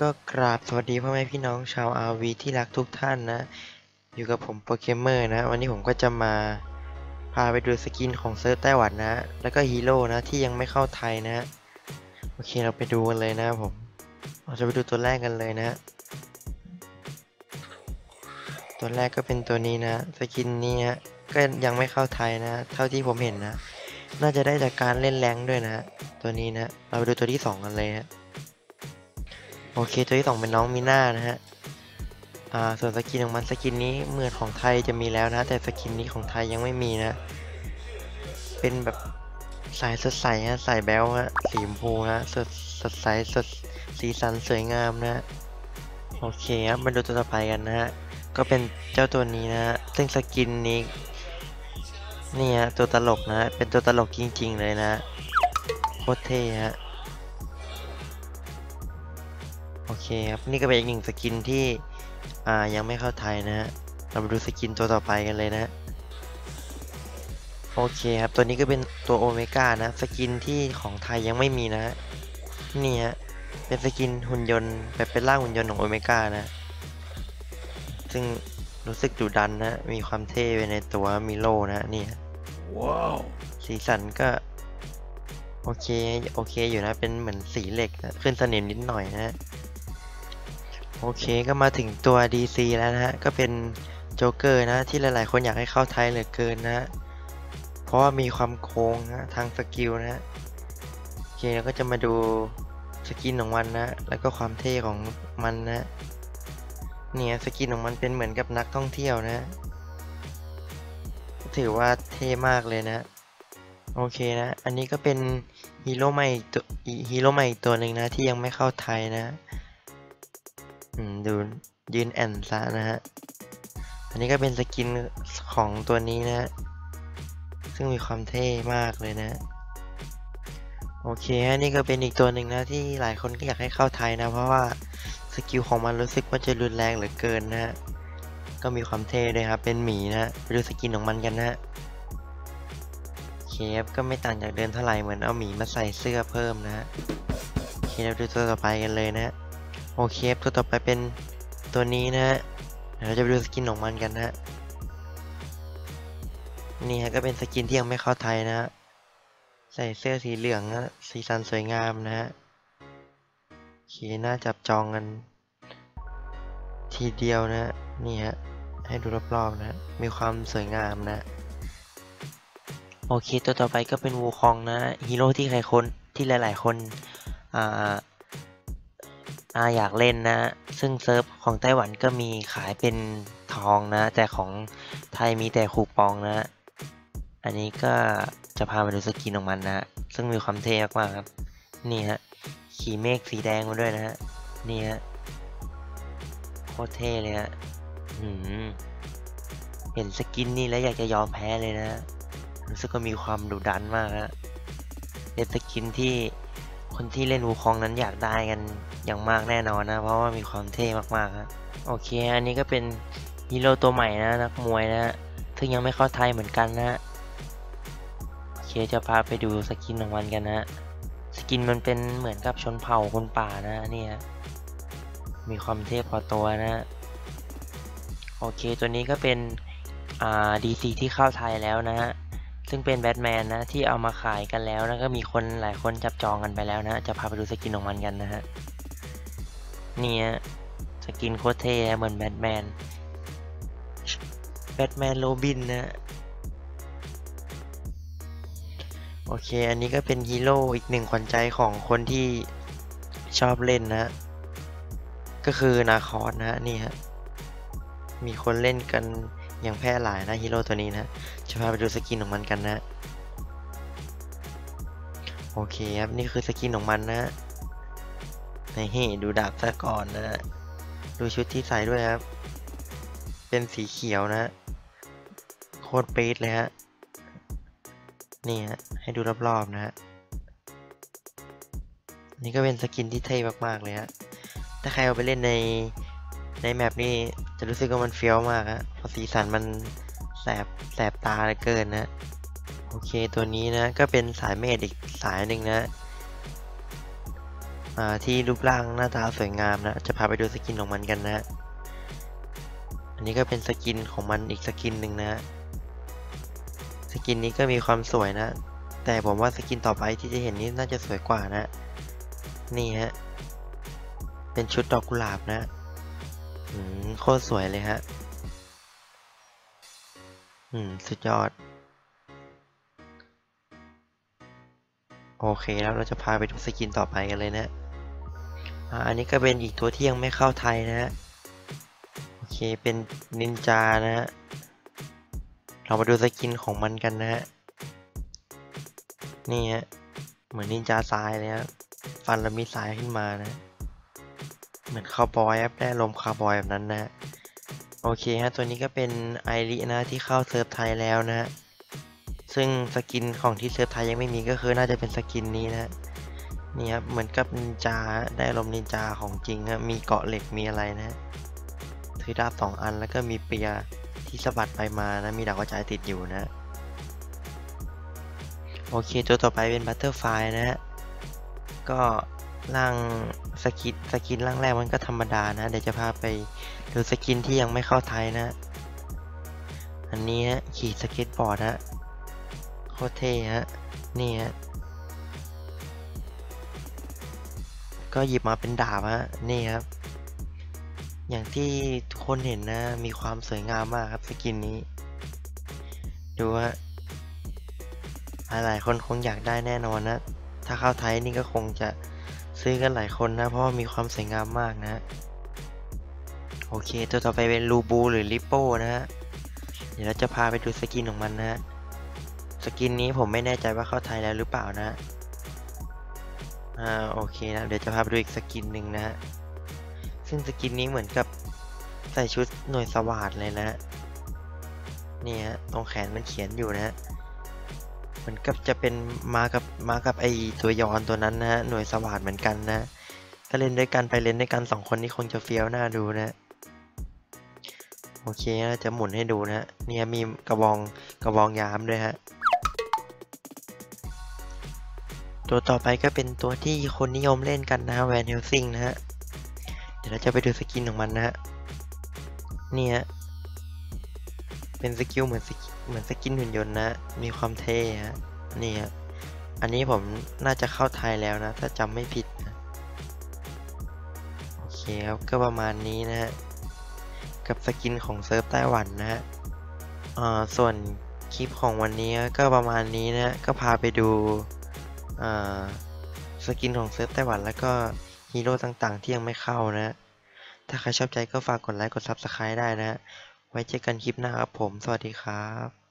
ก็กราบสวัสดีพ่อแม่พี่น้องชาวอาวีที่รักทุกท่านนะ อยู่กับผมโปเกมเมอร์นะ วันนี้ผมก็จะมาพาไปดูสกินของเซิร์ฟไต้หวันนะ แล้วก็ฮีโร่นะที่ยังไม่เข้าไทยนะ โอเคเราไปดูกันเลยนะผมเราจะไปดูตัวแรกกันเลยนะ ตัวแรกก็เป็นตัวนี้นะ สกินนี้นะก็ยังไม่เข้าไทยนะ เท่าที่ผมเห็นนะ น่าจะได้จากการเล่นแรงด้วยนะ ตัวนี้นะ เราไปดูตัวที่สองกันเลยนะ โอเคตัวที่สองเป็นน้องมีน่านะฮะอ่าส่วนสกินของมันสกินนี้เหมือนของไทยจะมีแล้วนะ แต่สกินนี้ของไทยยังไม่มีนะ เป็นแบบสายสดใสฮะสายแบ๊วฮะสีชมพูนะสดสดใสสดสีสันสวยงามนะโอเคครับมาดูตัวต่อไปกันนะฮะก็เป็นเจ้าตัวนี้นะฮะซึ่งสกินนี้นี่ฮะตัวตลกนะเป็นตัวตลกจริง ๆ เลยนะโคตรเท่ฮะ โอเคครับ นี่ก็เป็นอีกหนึ่งสกินที่อ่ายังไม่เข้าไทยนะฮะ เรามาดูสกินตัวต่อไปกันเลยนะ โอเคครับ ตัวนี้ก็เป็นตัวโอเมก้านะ สกินที่ของไทยยังไม่มีนะนี่ฮะ เป็นสกินหุ่นยนต์แบบเป็นร่างหุ่นยนต์ของโอเมก้านะ ซึ่งรู้สึกดุดันนะ มีความเท่ไปในตัวมีโล่นะนี่ฮะว้าวสีสันก็โอเค โอเคอยู่นะ เป็นเหมือนสีเหล็กนะขึ้นสนิมนิดหน่อยนะ โอเคก็มาถึงตัว DC แล้วนะฮะ ก็เป็นโจ๊กเกอร์นะ ที่หลายๆ คนอยากให้เข้าไทยเหลือเกินนะเพราะว่ามีความโค้งนะทางสกิลนะโอเคแล้วก็จะมาดูสกินของมันนะ แล้วก็ความเท่ของมันนะเนี่ยสกินของมันเป็นเหมือนกับนักท่องเที่ยวนะ ถือว่าเท่มากเลยนะ โอเคนะ อันนี้ก็เป็นฮีโร่ใหม่อีฮีโร่ใหม่อีตัวหนึ่งนะที่ยังไม่เข้าไทยนะ ดูยืนแอนซะนะฮะ อันนี้ก็เป็นสกินของตัวนี้นะซึ่งมีความเท่มากเลยนะโอเคฮะนี่ก็เป็นอีกตัวหนึ่งนะที่หลายคนก็อยากให้เข้าไทยนะ เพราะว่าสกิลของมันรู้สึกว่าจะรุนแรงเหลือเกินนะฮะ ก็มีความเท่ด้วยครับ เป็นหมีนะไปดูสกินของมันกันนะเคฟก็ไม่ต่างจากเดิมเท่าไหร่เหมือนเอาหมีมาใส่เสื้อเพิ่มนะฮะโอเคเราดูตัวต่อไปกันเลยนะฮะ โอเคตัวต่อไปเป็นตัวนี้นะฮะเราจะไปดูสกินของมันกันนะฮะนี่ฮะก็เป็นสกินที่ยังไม่เข้าไทยนะฮะใส่เสื้อสีเหลืองนะสีสันสวยงามนะฮะโอเคน่าจับจองกัน ทีเดียวนะฮะนี่ฮะ ให้ดูรอบๆนะ มีความสวยงามนะ โอเค ตัวต่อไปก็เป็นวูคองนะฮีโร่ที่ใครคนที่หลายๆคน อ่า อาอยากเล่นนะ ซึ่งเซิร์ฟของไต้หวันก็มีขายเป็นทองนะ แต่ของไทยมีแต่คูปองนะ อันนี้ก็จะพามาดูสกินของมันนะ ซึ่งมีความเท่มากครับ นี่ฮะ ขี่เมฆสีแดงมาด้วยนะฮะ นี่ฮะ โคตรเท่เลยฮะหืมเห็นสกินนี่แล้วอยากจะยอมแพ้เลยนะ รู้สึกว่ามีความดุดันมากฮะเป็นสกินที่ คนที่เล่นวูคองนั้นอยากได้กันอย่างมากแน่นอนนะ เพราะว่ามีความเท่มากๆฮะโอเค อันนี้ก็เป็นฮีโร่ตัวใหม่นะนักมวยนะ ซึ่งยังไม่เข้าไทยเหมือนกันนะโอเคจะพาไปดูสกินของมันกันนะสกินมันเป็นเหมือนกับชนเผ่าคนป่านะเนี่ยมีความเท่พอตัวนะโอเคตัวนี้ก็เป็นอ่า DC ที่เข้าไทยแล้วนะฮะ ซึ่งเป็นแบทแมนนะที่เอามาขายกันแล้วนะก็มีคนหลายคนจับจองกันไปแล้วนะ จะพาไปดูสกินของมันกันนะฮะนี่ฮะสกินโคตรเท่เหมือนแบทแมนแบทแมนโรบินนะโอเค อันนี้ก็เป็นฮีโร่อีกหนึ่งขวัญใจของคนที่ชอบเล่นนะ ก็คือนาคอสนะนี่ฮะ มีคนเล่นกัน อย่างแพร่หลายนะฮีโร่ตัวนี้นะจะพาไปดูสกินของมันกันนะโอเคครับนี่คือสกินของมันนะนี่ดูดาบซะก่อนนะ ดูชุดที่ใส่ด้วยครับ เป็นสีเขียวนะ โคตรเป๊ดเลยฮะ นี่ฮะ ให้ดูรอบๆนะฮะ นี่ก็เป็นสกินที่เท่มากๆเลยฮะ ถ้าใครเอาไปเล่นในในแมปนี้ จะรู้สึกว่ามันเฟี้ยวมากฮะเพราะสีสันมันแสบแสบตาเหลือเกินนะโอเคตัวนี้นะก็เป็นสายเมดอีกสายหนึ่งนะอ่าที่รูปร่างหน้าตาสวยงามนะ จะพาไปดูสกินของมันกันนะ อันนี้ก็เป็นสกินของมันอีกสกินหนึ่งนะสกินนี้ก็มีความสวยนะ แต่ผมว่าสกินต่อไปที่จะเห็นนี้น่าจะสวยกว่านะ นี่ฮะ เป็นชุดดอกกุหลาบนะ อืมโคตรสวยเลยฮะ อืม สุดยอด โอเคแล้วเราจะพาไปดูสกินต่อไปกันเลยนะอ่าอันนี้ก็เป็นอีกตัวที่ยังไม่เข้าไทยนะฮะ โอเคเป็นนินจานะฮะ เรามาดูสกินของมันกันนะฮะ นี่ฮะ เหมือนนินจาทรายเลยฮะ ฟันแล้วมีสายขึ้นมานะ เหมือนคาวบอยครับได้ลมคาวบอยแบบนั้นนะโอเคฮะตัวนี้ก็เป็นไอรินะที่เข้าเซิร์ฟไทยแล้วนะฮะซึ่งสกินของที่เซิร์ฟไทยยังไม่มีก็คือน่าจะเป็นสกินนี้นะนี่ครับเหมือนกับนินจาได้ลมนินจาของจริงครับมีเกาะเหล็กมีอะไรนะฮะถือดาบสองอันแล้วก็มีเปียที่สะบัดไปมานะมีดาวกระจายติดอยู่นะโอเคตัวต่อไปเป็นบัตเตอร์ไฟนะฮะก็ ร่างสกินสกินร่างแรกมันก็ธรรมดานะ เดี๋ยวจะพาไปดูสกินที่ยังไม่เข้าไทยนะ อันนี้ฮะขี่สเก็ตบอร์ดฮะโคตรเท่ฮะนี่ฮะก็หยิบมาเป็นดาบฮะนี่ครับ อย่างที่ทุกคนเห็นนะ มีความสวยงามมากครับสกินนี้ ดูฮะหลายๆคนคงอยากได้แน่นอนนะ ถ้าเข้าไทยนี่ก็คงจะ ซื้อกันหลายคนนะ เพราะว่ามีความสวยงามมากนะ โอเค ตัวต่อไปเป็นลูบูหรือลิปโป้นะฮะ เดี๋ยวเราจะพาไปดูสกินของมันนะฮะ สกินนี้ผมไม่แน่ใจว่าเข้าไทยแล้วหรือเปล่านะอ่าโอเคนะ เดี๋ยวจะพาไปดูอีกสกินหนึ่งนะฮะ ซึ่งสกินนี้เหมือนกับใส่ชุดหน่วยสวาดเลยนะฮะนี่ฮะ ตรงแขนมันเขียนอยู่นะฮะ มือนกับจะเป็นมากับมากับไอตัวยอนตัวนั้นนะฮะหน่วยสวาดเหมือนกันนะถ้าเล่นด้วยกันไปเล่นด้วยกันสองคนนี่คงจะเฟี้ยวหน้าดูนะโอเคนะจะหมุนให้ดูนะฮะเนี่ยมีกระบองกระบองยามด้วยฮะตัวต่อไปก็เป็นตัวที่คนนิยมเล่นกันนะแวนเฮลซิงนะฮะเดี๋ยวเราจะไปดูสกินของมันนะฮะเนี่ย เป็นสกิลเหมือนสกิเหมือนสกินหุ่นยนต์นะ มีความเท่ฮะนี่ฮะอันนี้ผมน่าจะเข้าไทยแล้วนะ ถ้าจำไม่ผิดนะโอเคครับก็ประมาณนี้นะฮะกับสกินของเซิร์ฟไต้หวันนะฮะอ่าส่วนคลิปของวันนี้ก็ประมาณนี้นะก็พาไปดูอ่าสกินของเซิร์ฟไต้หวันแล้วก็ฮีโร่ต่างๆ ที่ยังไม่เข้านะ ถ้าใครชอบใจก็ฝากกดไลค์กด Subscribe ได้นะ ไว้เจอกันคลิปหน้าครับผม สวัสดีครับ